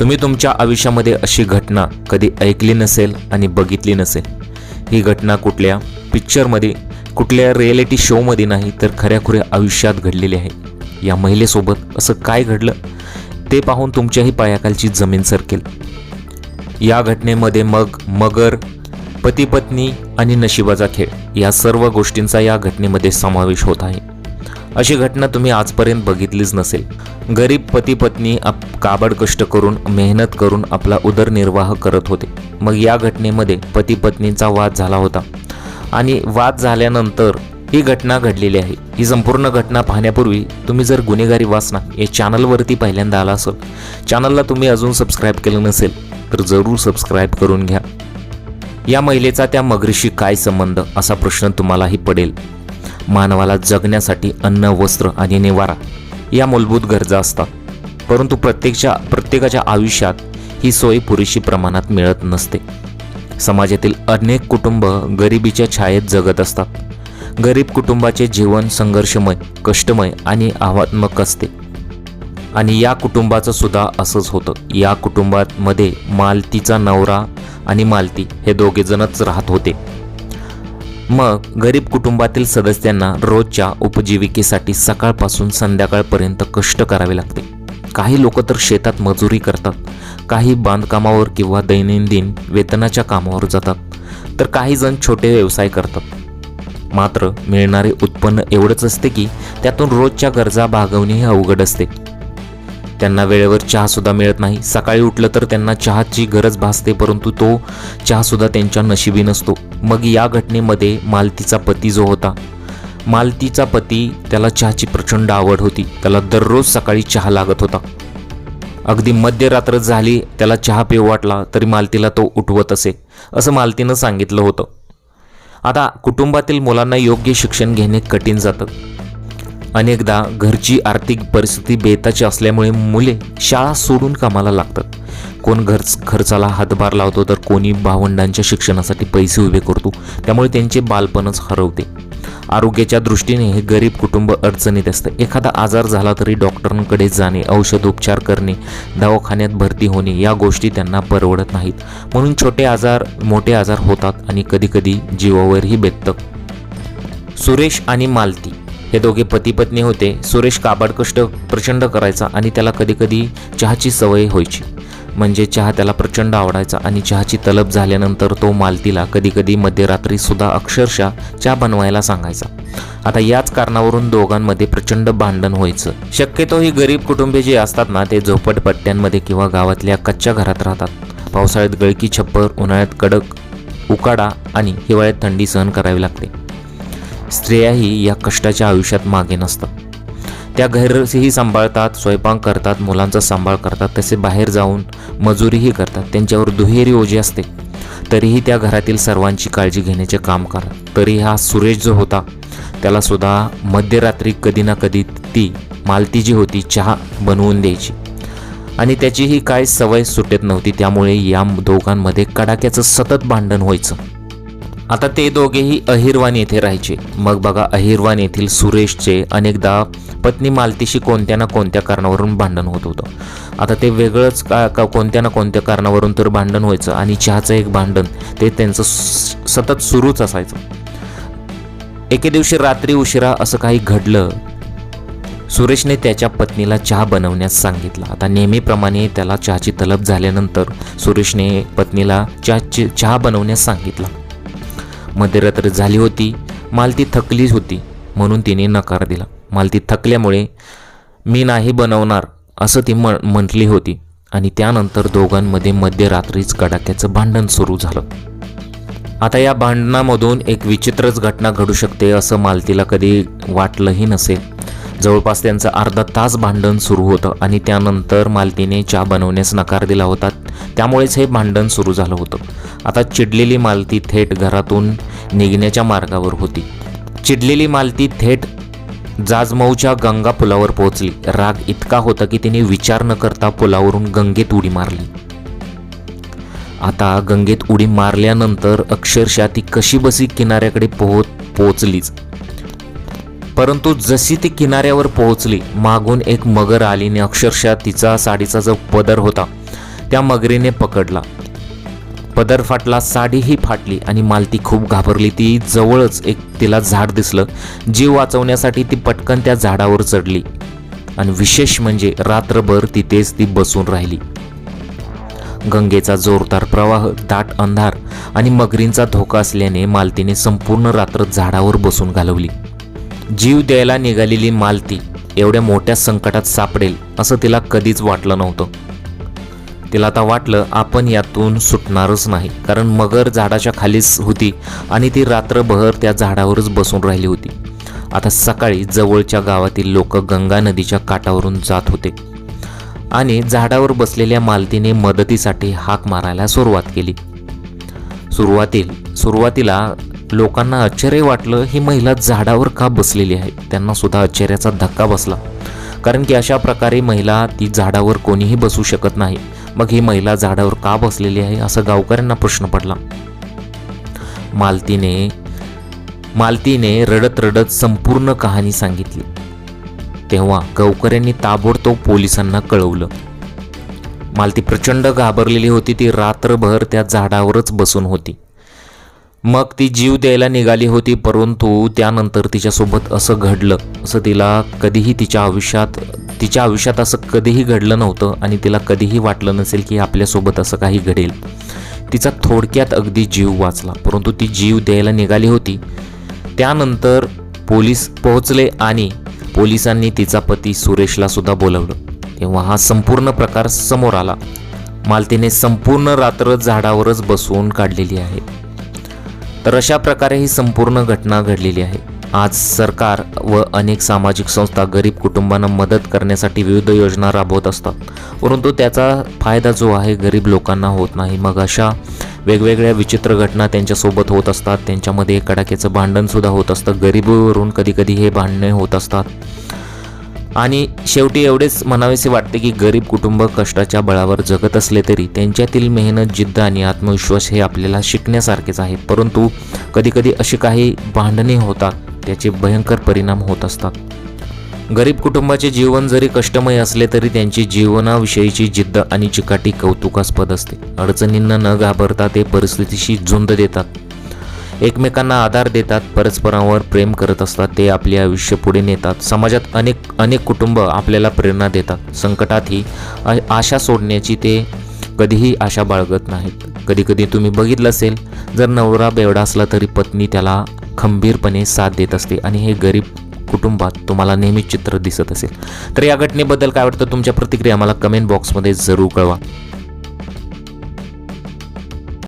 तुम्ही तुमच्या आयुष्यामध्ये अशी घटना कधी ऐकली नसेल आणि बघितली नसेल ही घटना कुठल्या पिक्चरमध्ये कुठल्या रिॲलिटी शोमध्ये नाही तर खऱ्याखुऱ्या आयुष्यात घडलेली आहे. या महिलेसोबत असं काय घडलं ते पाहून तुमच्याही पायाखालची जमीन सरकेल. या घटनेमध्ये मग मगर पती पत्नी आणि नशिबाचा खेळ या सर्व गोष्टींचा या घटनेमध्ये समावेश होत आहे. अशी घटना तुम्ही आजपर्यंत बघितलीच नसेल. गरीब पती पत्नी आप काबड कष्ट करून मेहनत करून आपला उदरनिर्वाह करत होते. मग या घटनेमध्ये पती पत्नीचा वाद झाला होता. आणि वाद झाल्यानंतर ही घटना घडलेली आहे. ही संपूर्ण घटना पाहण्यापूर्वी तुम्ही जर गुन्हेगारी वासना या चॅनलवरती पहिल्यांदा आला असेल चॅनलला तुम्ही अजून सबस्क्राईब केलं नसेल तर जरूर सबस्क्राईब करून घ्या. या महिलेचा त्या मगरीशी काय संबंध असा प्रश्न तुम्हालाही पडेल. मानवाला जगण्यासाठी अन्न वस्त्र आणि निवारा या मूलभूत गरजा असतात. परंतु प्रत्येकच्या प्रत्येकाच्या आयुष्यात ही सोय पुरेशी प्रमाणात मिळत नसते. समाजातील अनेक कुटुंब गरिबीच्या छायेत जगत असतात. गरीब कुटुंबाचे जीवन संघर्षमय कष्टमय आणि आव्हात्मक असते. आणि या कुटुंबाचं सुद्धा असंच होतं. या कुटुंबामध्ये मालतीचा नवरा आणि मालती हे दोघेजणच राहत होते. मग गरीब कुटुंबातील सदस्यांना रोजच्या उपजीविकेसाठी सकाळपासून संध्याकाळपर्यंत कष्ट करावे लागते. काही लोक तर शेतात मजुरी करतात काही बांधकामावर किंवा दैनंदिन वेतनाच्या कामावर जातात तर काही जण छोटे व्यवसाय करतात. मात्र मिळणारे उत्पन्न एवढंच असते की त्यातून रोजच्या गरजा भागवणे हे अवघड असते. त्यांना वेळेवर चहासुद्धा मिळत नाही. सकाळी उठलं तर त्यांना चहाची गरज भासते परंतु तो चहासुद्धा त्यांच्या नशिबी नसतो. मग या घटनेमध्ये मालतीचा पती जो होता मालतीचा पती त्याला चहाची प्रचंड आवड होती. त्याला दररोज सकाळी चहा लागत होता. अगदी मध्यरात्र झाली त्याला चहा पिऊ वाटला तरी मालतीला तो उठवत असे असं मालतीनं सांगितलं होतं. आता कुटुंबातील मुलांना योग्य शिक्षण घेणे कठीण जातं. अनेकदा घरची आर्थिक परिस्थिती बेताची असल्यामुळे मुले शाळा सोडून कामाला लागतात. कोण घर खर्चाला हातभार लावतो तर कोणी भावंडांच्या शिक्षणासाठी पैसे उभे करतो. त्यामुळे त्यांचे बालपणच हरवते. आरोग्याच्या दृष्टीने हे गरीब कुटुंब अडचणीत असतं. एखादा आजार झाला तरी डॉक्टरांकडे जाणे औषधोपचार करणे दवाखान्यात भरती होणे या गोष्टी त्यांना परवडत नाहीत. म्हणून छोटे आजार मोठे आजार होतात आणि कधीकधी जीवावरही बेततं. सुरेश आणि मालती हे दोघे पती पत्नी होते. सुरेश काबाडकष्ट प्रचंड करायचा आणि त्याला कधीकधी चहाची सवय व्हायची. म्हणजे चहा त्याला प्रचंड आवडायचा आणि चहाची तलब झाल्यानंतर तो मालतीला कधीकधी मध्यरात्रीसुद्धा अक्षरशः चहा बनवायला सांगायचा. आता याच कारणावरून दोघांमध्ये प्रचंड भांडण व्हायचं. शक्यतो ही गरीब कुटुंबे जी असतात ना ते झोपटपट्ट्यांमध्ये किंवा गावातल्या कच्च्या घरात राहतात. पावसाळ्यात गळकी छप्पर उन्हाळ्यात कडक उकाडा आणि हिवाळ्यात थंडी सहन करावी लागते. स्त्रियाही या कष्टाच्या आयुष्यात मागे नसतात. त्या घरही सांभाळतात स्वयंपाक करतात मुलांचा सांभाळ करतात तसे बाहेर जाऊन मजुरीही करतात. त्यांच्यावर दुहेरी ओझी असते. तरीही त्या घरातील सर्वांची काळजी घेण्याचे काम करतात. तरी हा सुरेश जो होता त्याला सुद्धा मध्यरात्री कधी ना कधी ती मालती जी होती चहा बनवून द्यायची. आणि त्याचीही काय सवय सुटत नव्हती त्यामुळे या दोघांमध्ये कडाक्याचं सतत भांडण व्हायचं. आता ते दोघेही अहिरवान येथे राहायचे. मग बघा अहिरवान येथील सुरेशचे अनेकदा पत्नी मालतीशी कोणत्या ना कोणत्या कारणावरून भांडण होत होतं. आता ते वेगळंच का का कोणत्या ना कोणत्या कारणावरून तर भांडण व्हायचं आणि चहाचं एक भांडण ते त्यांचं सतत सुरूच असायचं. एके दिवशी रात्री उशिरा असं काही घडलं सुरेशने त्याच्या पत्नीला चहा बनवण्यास सांगितलं. आता नेहमीप्रमाणे त्याला चहाची तलब झाल्यानंतर सुरेशने पत्नीला चहाची चहा बनवण्यास सांगितलं. मध्यरात्र झाली होती. मालती थकलीच होती. म्हणून तिने नकार दिला. मालती थकल्यामुळे मी नाही बनवणार असं ती म म्हटली होती. आणि त्यानंतर दोघांमध्ये मध्यरात्रीच कडाक्याचं भांडण सुरू झालं. आता या भांडणामधून एक विचित्रच घटना घडू शकते असं मालतीला कधी वाटलंही नसेल. जवळपास त्यांचं अर्धा तास भांडण सुरू होतं आणि त्यानंतर मालतीने चहा बनवण्यास नकार दिला होता. त्यामुळेच हे भांडण सुरू झालं होतं. आता चिडलेली मालती थेट घरातून निघण्याच्या मार्गावर होती. चिडलेली मालती थेट जाजमऊच्या गंगा पुलावर पोहोचली. राग इतका होता की तिने विचार न करता पुलावरून गंगेत उडी मारली. आता गंगेत उडी मारल्यानंतर अक्षरशः ती कशी बसी किनाऱ्याकडे पोहोच पोहोचलीच. परंतु जशी ती किनाऱ्यावर पोहोचली मागून एक मगर आली आणि अक्षरशः तिचा साडीचा जो पदर होता त्या मगरीने पकडला. पदर फाटला साडीही फाटली आणि मालती खूप घाबरली. ती जवळच एक तिला झाड दिसलं. जीव वाचवण्यासाठी ती पटकन त्या झाडावर चढली. आणि विशेष म्हणजे रात्रभर तिथेच ती बसून राहिली. गंगेचा जोरदार प्रवाह दाट अंधार आणि मगरींचा धोका असल्याने मालतीने संपूर्ण रात्र झाडावर बसून घालवली. जीव द्यायला निघालेली मालती एवढ्या मोठ्या संकटात सापडेल असं तिला कधीच वाटलं नव्हतं. तिला आता वाटलं आपण यातून सुटणारच नाही. कारण मगर झाडाच्या खालीच होती आणि ती रात्रभर त्या झाडावरच बसून राहिली होती. आता सकाळी जवळच्या गावातील लोक गंगा नदीच्या काठावरून जात होते. आणि झाडावर बसलेल्या मालतीने मदतीसाठी हाक मारायला सुरुवात केली. सुरुवातील सुरुवातीला लोकांना आश्चर्य वाटलं ही महिला झाडावर का बसलेली आहे? त्यांना सुद्धा आश्चर्याचा धक्का बसला. कारण की अशा प्रकारे महिला ती झाडावर कोणीही बसू शकत नाही. मग ही महिला झाडावर का बसलेली आहे असं गावकऱ्यांना प्रश्न पडला. मालतीने मालतीने रडत रडत संपूर्ण कहाणी सांगितली. तेव्हा गावकऱ्यांनी ताबडतोब पोलिसांना कळवलं. मालती प्रचंड घाबरलेली होती ती रात्रभर त्या झाडावरच बसून होती. मग ती जीव द्यायला निघाली होती परंतु त्यानंतर तिच्यासोबत असं घडलं असं तिला कधीही तिच्या आयुष्यात तिच्या आयुष्यात असं कधीही घडलं नव्हतं आणि तिला कधीही वाटलं नसेल की आपल्यासोबत असं काही घडेल. तिचा थोडक्यात अगदी जीव वाचला परंतु ती जीव द्यायला निघाली होती. त्यानंतर पोलीस पोहोचले आणि पोलिसांनी तिचा पती सुरेशला सुद्धा बोलवलं. तेव्हा हा संपूर्ण प्रकार समोर आला. मालतीने संपूर्ण रात्र झाडावरच बसवून काढलेली आहे. तर अशा प्रकारे ही संपूर्ण घटना घडलेली आहे. आज सरकार व अनेक सामाजिक संस्था गरीब कुटुंबांना मदत करण्यासाठी विविध योजना राबवत असतात. परंतु त्याचा फायदा जो आहे गरीब लोकांना होत नाही. मग अशा वेगवेगळ्या विचित्र घटना त्यांच्यासोबत होत असतात. त्यांच्यामध्ये कडाक्याचं भांडणसुद्धा होत असतं. गरिबीवरून कधीकधी हे भांडणे होत असतात. आणि शेवटी एवढेच म्हणावेसे वाटते की गरीब कुटुंब कष्टाच्या बळावर जगत असले तरी त्यांच्यातील मेहनत जिद्द आणि आत्मविश्वास हे आपल्याला शिकण्यासारखेच आहे. परंतु कधीकधी अशी काही भांडणे होतात त्याचे भयंकर परिणाम होत असतात. गरीब कुटुंबाचे जीवन जरी कष्टमय असले तरी त्यांची जीवनाविषयीची जिद्द आणि चिकाटी कौतुकास्पद असते. अडचणींना न घाबरता ते परिस्थितीशी झुंज देतात. एकमेकांना आधार देतात परस्परांवर प्रेम करत असतात ते आपले आयुष्य पुढे नेतात. समाजात अनेक अनेक कुटुंब आपल्याला प्रेरणा देतात. संकटातही आशा सोडण्याची ते कधीही आशा बाळगत नाहीत. कधीकधी तुम्ही बघितलं असेल जर नवरा बेवडा असला तरी पत्नी त्याला खंबीरपणे साथ देत असते आणि हे गरीब कुटुंबात तुम्हाला नेहमी चित्र दिसत असेल. तर या घटनेबद्दल काय वाटतं? तुमच्या प्रतिक्रिया मला कमेंट बॉक्समध्ये जरूर कळवा.